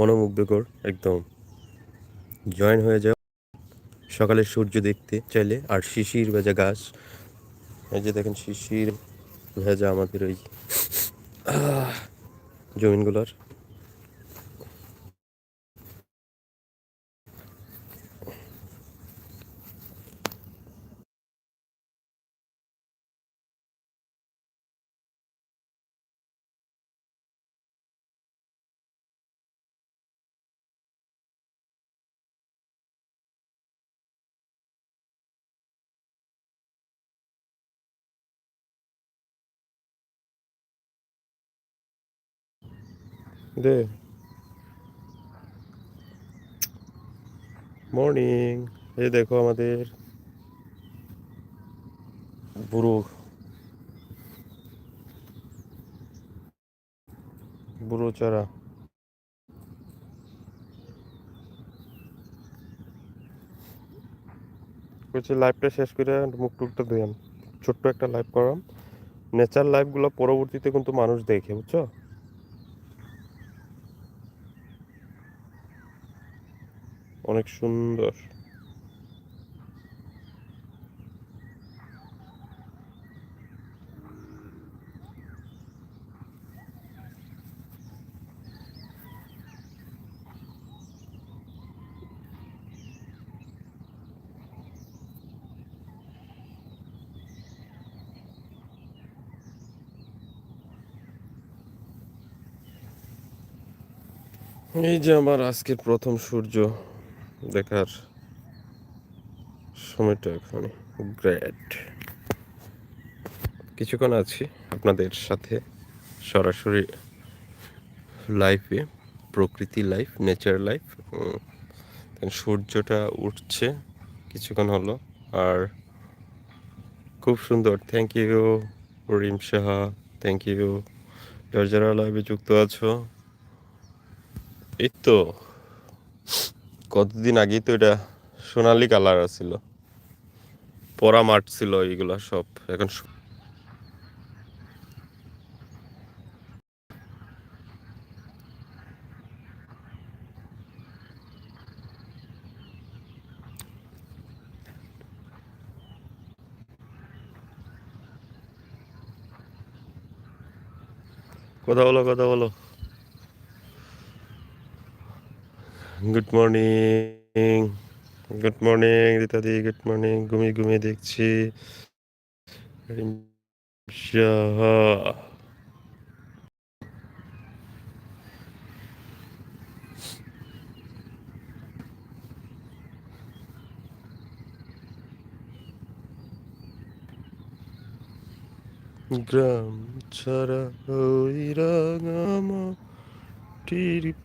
মনোমুগ্ধকর, একদম। জয়েন হয়ে যাও। সকালে সূর্য দেখতে চাইলে। আর শিশির ভেজা গাছ এই যে দেখেন, শিশির ভেজা আমাদের ওই জমিনগুলোর। দে মর্নিং এই দেখো আমাদের বুড়ো বুড়ো চারা বলছি লাইভটা শেষ করে মুখ টুকটা ধুয়াম ছোট্ট একটা লাইভ করাম। নেচার লাইভগুলো পরবর্তীতে কিন্তু মানুষ দেখে, বুঝছ? অনেক সুন্দর। এই যে আমার আজকের প্রথম সূর্য। দেখার সময়টা এখন গ্রেট। কিছুক্ষণ আছি আপনাদের সাথে সরাসরি লাইফে প্রকৃতি লাইফ নেচার লাইফ সূর্যটা উঠছে কিছুক্ষণ হলো আর খুব সুন্দর। Thank you Rim Saha thank you যারা লাইভে যুক্ত আছো, এই তো। কতদিন আগেই তো এটা সোনালি কালার ছিল পরা মাঠ ছিল এইগুলা সব। এখন কথা বলো কথা বলো। গুড মর্নিং গুড মর্নিং রীতাদি গুড মর্নিং ঘুমিয়ে ঘুমিয়ে দেখছি। গ্রাম ছাড়া ওই রাঙামাটির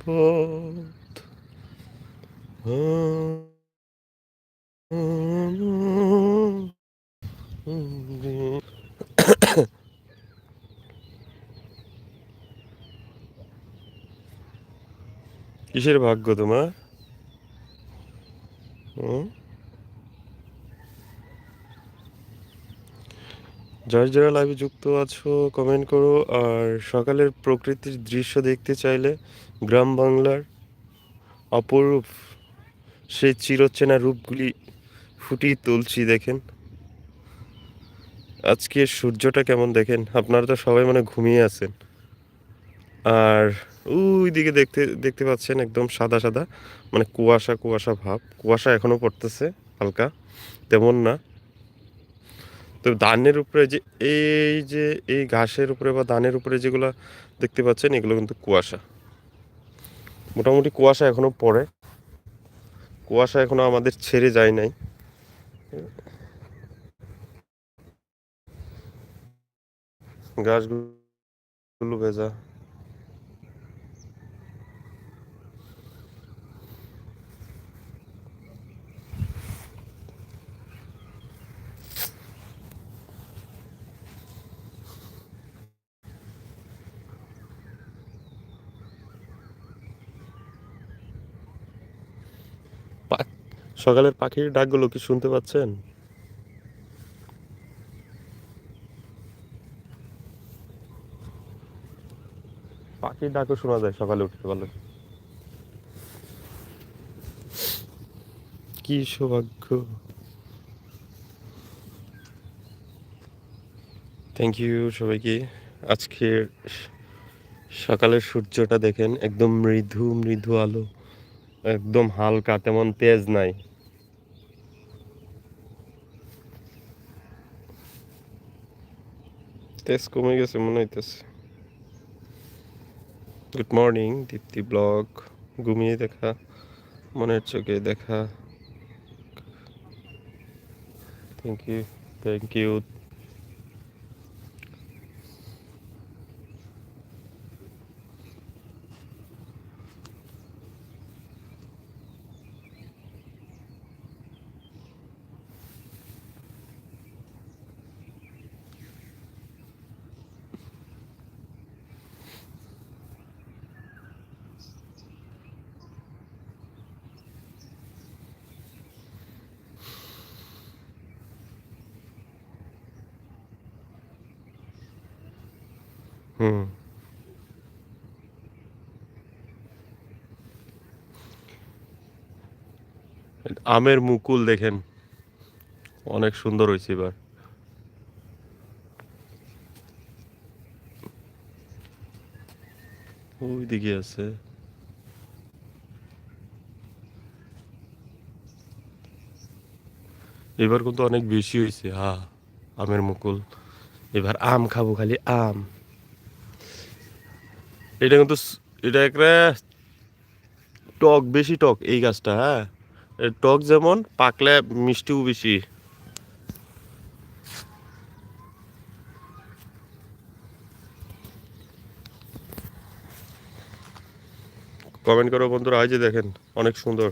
পথ। কিসের ভাগ্য তোমার? যারা যারা লাইভে যুক্ত আছো কমেন্ট করো আর সকালের প্রকৃতির দৃশ্য দেখতে চাইলে গ্রাম বাংলার অপরূপ সেই চিরচেনা রূপগুলি ফুটিয়ে তুলছি, দেখেন। আজকে সূর্যটা কেমন দেখেন? আপনারা তো সবাই মানে ঘুমিয়ে আছেন। আর ওই দিকে দেখতে দেখতে পাচ্ছেন একদম সাদা সাদা মানে কুয়াশা কুয়াশা ভাব। কুয়াশা এখনও পড়তেছে, হালকা। তেমন না। তো ধানের উপরে যে, এই যে, এই ঘাসের উপরে বা ধানের উপরে যেগুলো দেখতে পাচ্ছেন, এগুলো কিন্তু কুয়াশা। মোটামুটি কুয়াশা এখনও পড়ে। কুয়াশা এখনও আমাদের ছেড়ে যায় নাই। গাছগুলো ভেজা। সকালের পাখির ডাকগুলো কি শুনতে পাচ্ছেন? পাখির ডাকও শোনা যায় সকালে উঠতে পারলে। কি সৌভাগ্য। থ্যাংক ইউ সবাইকে। আজকের সকালের সূর্যটা দেখেন, একদম মৃদু মৃদু আলো, একদম হালকা, তেমন তেজ নাই। তেজ কমে গেছে মনে হইতেছে গুড মর্নিং দীপ্তি ব্লগ ঘুমিয়ে দেখা মনের চোখে দেখা থ্যাংক ইউ থ্যাংক ইউ হুম। আমের মুকুল দেখেন। অনেক সুন্দর হয়েছে এবার। ওই দিকে আছে। এবার কিন্তু অনেক বেশি হয়েছে। হা, আমের মুকুল। এবার আম খাব খালি, আম। এটা কিন্তু এটা একটা টক, বেশি টক এই গাছটা হ্যাঁ? টক যেমন পাকলে মিষ্টিও বেশি। কমেন্ট করো বন্ধুরা আজ দেখেন, অনেক সুন্দর।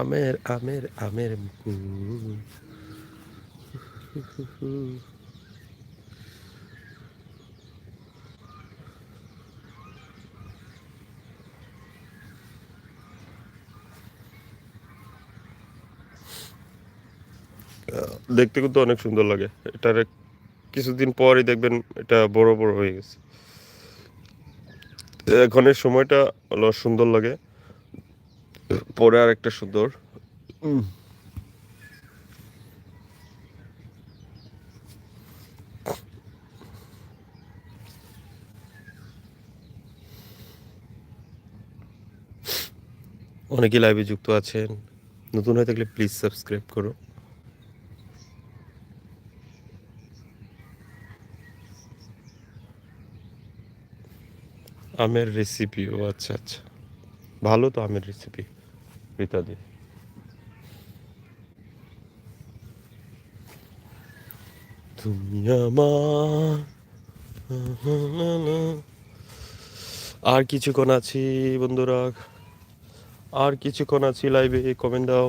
আমের আমের আমের দেখতে কিন্তু অনেক সুন্দর লাগে। এটার কিছুদিন পরই দেখবেন এটা বড় বড় হয়ে গেছে। এখনের সময়টা সুন্দর লাগে। পরে আর একটা সুন্দর অনেকেই লাইভে যুক্ত আছেন। নতুন হয়ে থাকলে প্লিজ সাবস্ক্রাইব করো। আমের রেসিপি ও আচ্ছা আচ্ছা। ভালো তো আমের রেসিপি রীতাদি তুমি আমার আর কিছুক্ষণ আছি বন্ধুরা। আর কিছুক্ষণ আছি লাইভে কমেন্ট দাও।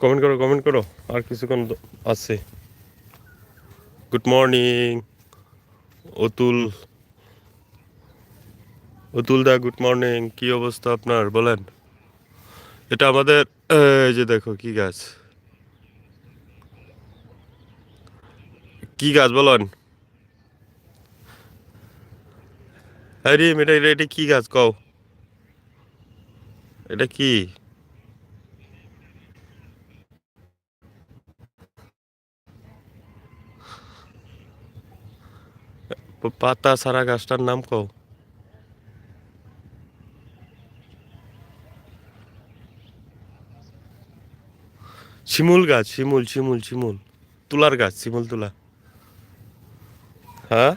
কমেন্ট করো কমেন্ট করো। আর কিছুক্ষণ আছে গুড মর্নিং অতুল। অতুল দা গুড মর্নিং কি অবস্থা আপনার? বলেন। এটা আমাদের, এই যে দেখো, কি গাছ? কি গাছ, বলেন। এটা এটা এটা কি গাছ, কও? এটা কি? পাতা সারা গাছটার নাম কও? শিমুল গাছ, শিমুল শিমুল শিমুল। তুলার গাছ, শিমুল তুলা। হ্যাঁ?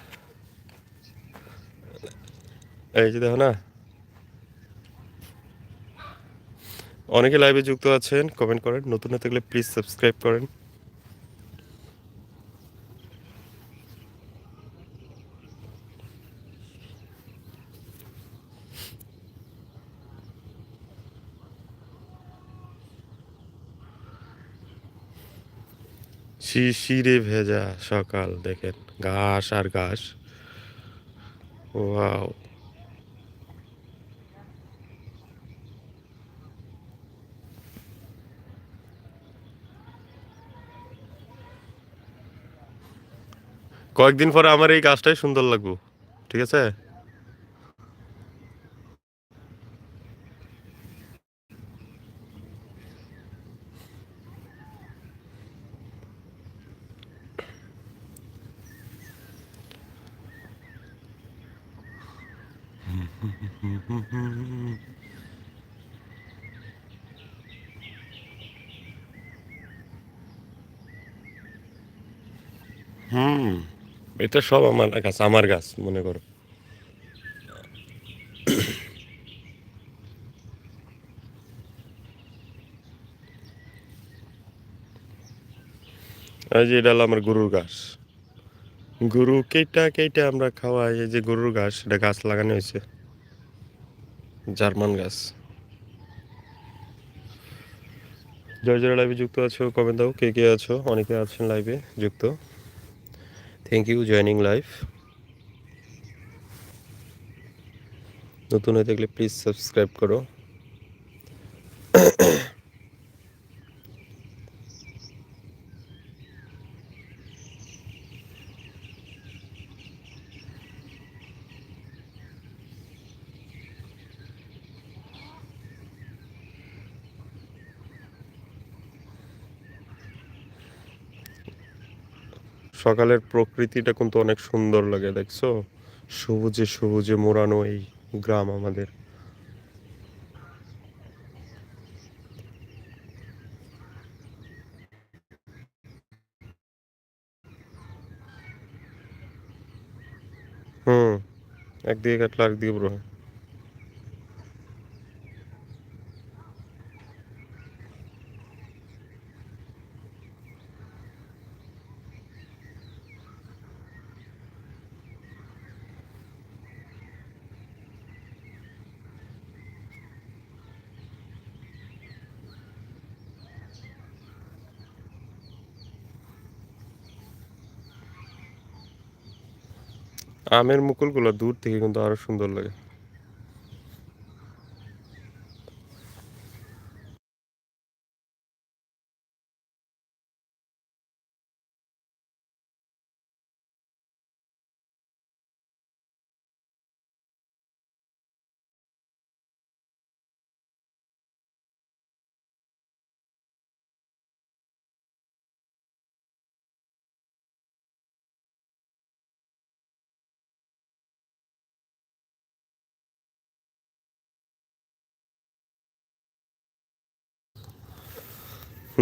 এই যে দেখো না। অনেকে লাইভে যুক্ত আছেন কমেন্ট করেন। নতুন হয়ে থাকলে প্লিজ সাবস্ক্রাইব করেন। শিশিরে ভেজা সকাল, দেখেন। ঘাস আর ঘাস। ওয়াও। কয়েকদিন পরে আমার এই গাছটাই সুন্দর লাগবো, ঠিক আছে? হুম, এটা সব আমার গাছ আমার গাছ, মনে করো। এই যে এটা হলো আমার গরুর ঘাস। গরু কেটা, কেটে আমরা খাওয়াই, এই যে গরুর ঘাস, এটা গাছ লাগানো হয়েছে। জার্মান গাছ জয় জয় লাইভে যুক্ত আছো কবেন দাও। কে কে আছো? অনেকে আছেন লাইভে যুক্ত। থ্যাংক ইউ জয়নিং লাইভ নতুন হয়ে থাকলে প্লিজ সাবস্ক্রাইব করো। সকালের প্রকৃতিটা কিন্তু অনেক সুন্দর লাগে, দেখছ সবুজে সবুজে মোড়ানো এই গ্রাম আমাদের হুম, একদিকে কাটলে আরেকদিকে পুরো হয়। আমের মুকুলগুলো দূর থেকে কিন্তু আরও সুন্দর লাগে।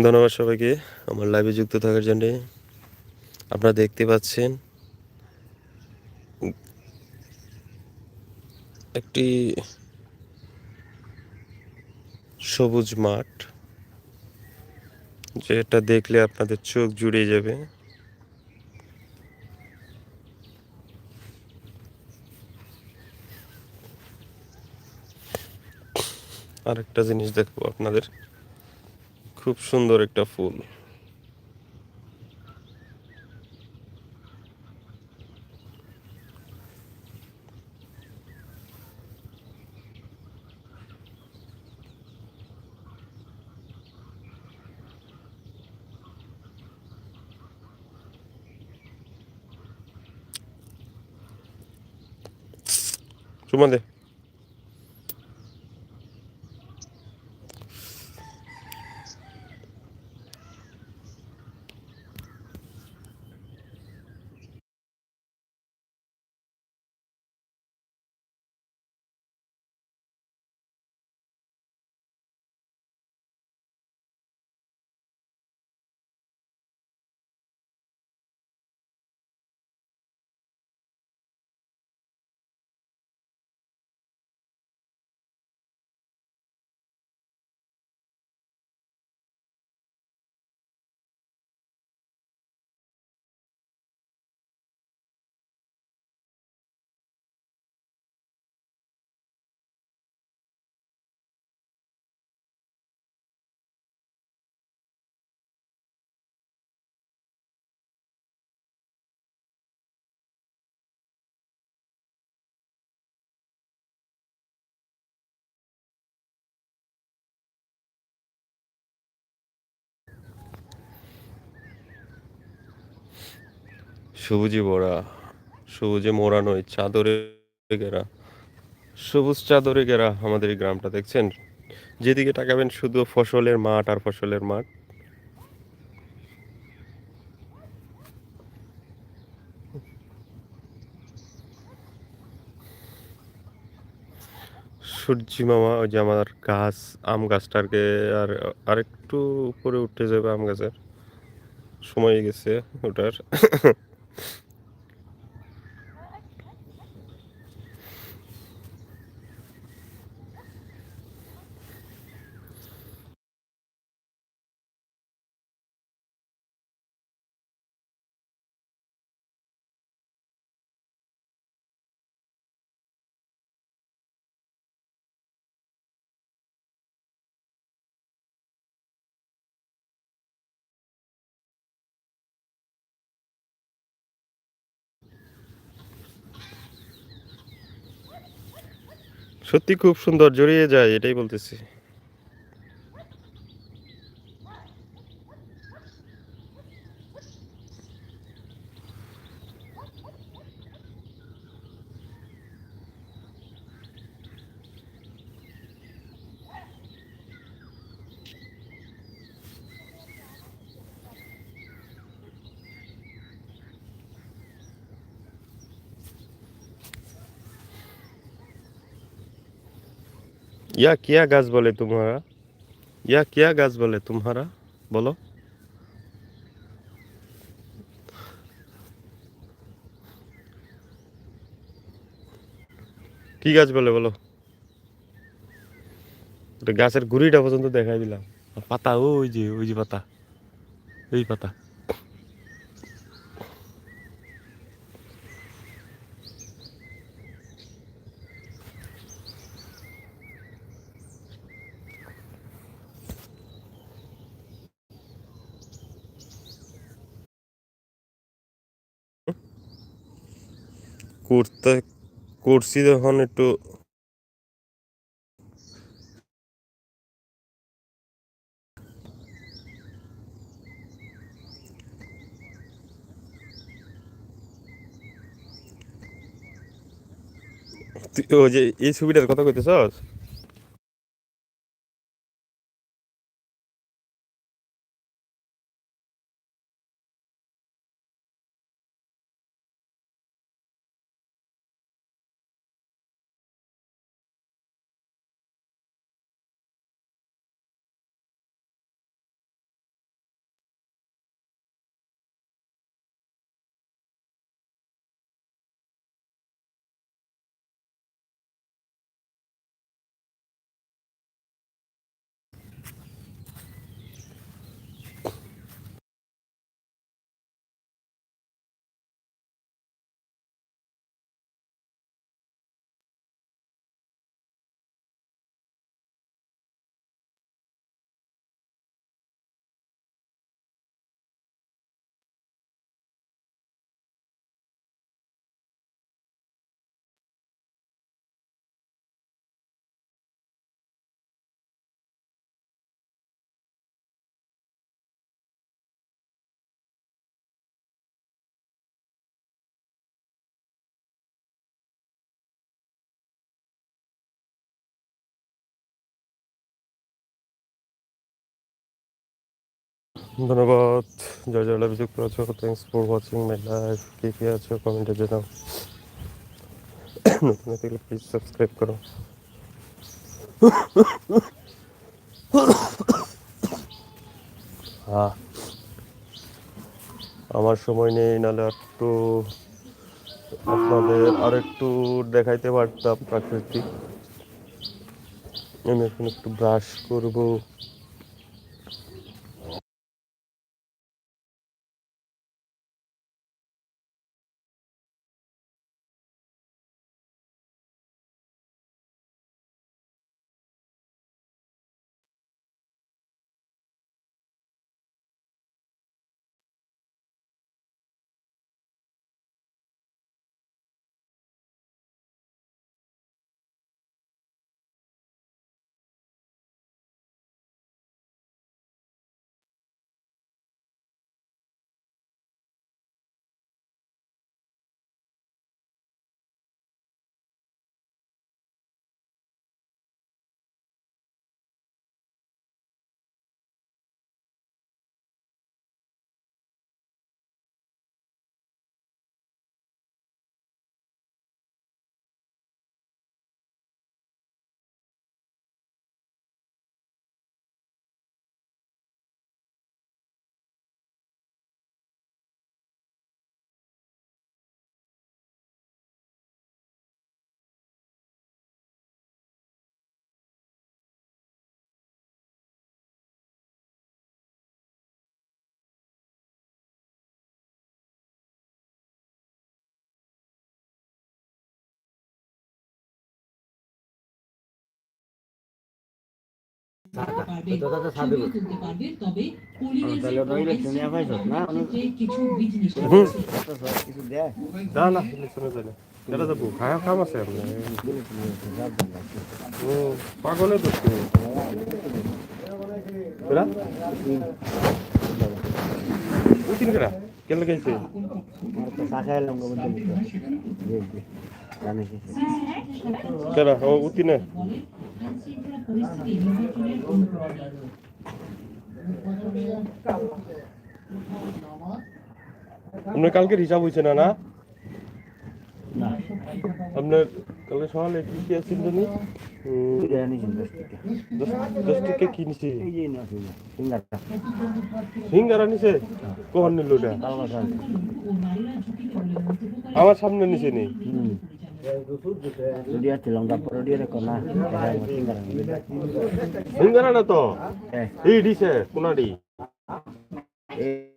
ধন্যবাদ সবাইকে আমার লাইভে যুক্ত থাকার জন্যে। আপনারা দেখতে পাচ্ছেন একটি সবুজ মাঠ, যেটা দেখলে আপনাদের চোখ জুড়ে যাবে। আরেকটা জিনিস দেখব আপনাদের। খুব সুন্দর একটা ফুল। চুমা দে। সবুজে ভরা, সবুজে মোড়ানো চাদরে ঘেরা, সবুজ চাদরে ঘেরা আমাদের এই গ্রামটা, দেখছেন? যেদিকে তাকাবেন শুধু ফসলের মাঠ আর ফসলের মাঠ। সূর্যি মামা, ওই যে আমার গাছ, আম গাছটাকে আর আরেকটু উপরে উঠে যাবে আম গাছের। সময় গেছে ওটার সত্যি খুব সুন্দর জড়িয়ে যায় এটাই বলতেছি। ইয়া কিয়া গাছ বলে তোমারা? ইয়া কিয়া গাছ বলে তোমারা? বলো। কি গাছ বলে বলো? গাছের গুড়িটা পর্যন্ত দেখাই দিলাম। পাতা ওই যে ওই যে পাতা। এই পাতা। করতে করছি তখন একটু ওই যে এই ছবিটার কথা কইতেছস? ধন্যবাদ। জয় জয় যুক্ত আছো thanks for watching my life কে কে আছো কমেন্টে জানাও। নতুন থাকলে প্লিজ সাবস্ক্রাইব করো। হ্যাঁ। আমার সময় নেই, নাহলে একটু আপনাদের আর একটু দেখাইতে পারতাম প্রাকৃতিক। আমি এখন একটু ব্রাশ করব। যায় না? এটা যাব খায়া কাম আছে আপনার ও পাগলে তো কেরা উঠিন কেরা কেন গেছে? শাখা এলাম আপনার কালকে হিসাব হয়েছে না না? আপনার কালকে সকালে কি কি আছে জানি? উম, জানিস দশ টাকা দশ দশ টাকা কিনছি এই যে না সিঙ্গারটা সিঙ্গারা। নিছে? কখন নিল ওটা? আমার সামনে নিচে নেই তারপর রুডিয়া রেখো না সিঙ্গারা সিঙ্গারা না তো হ্যাঁ এই দিছে কোনাডি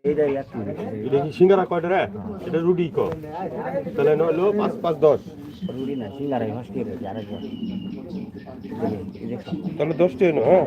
এইটাই এক মিনিট এটা কি সিঙ্গারা কয়টা রে এটা রুটি ক তাহলে নইলো পাঁচ পাঁচ দশ রুডি না সিঙ্গারাই হস্টি রে আরেকবার দেখো তাহলে দশটা হ্যাঁ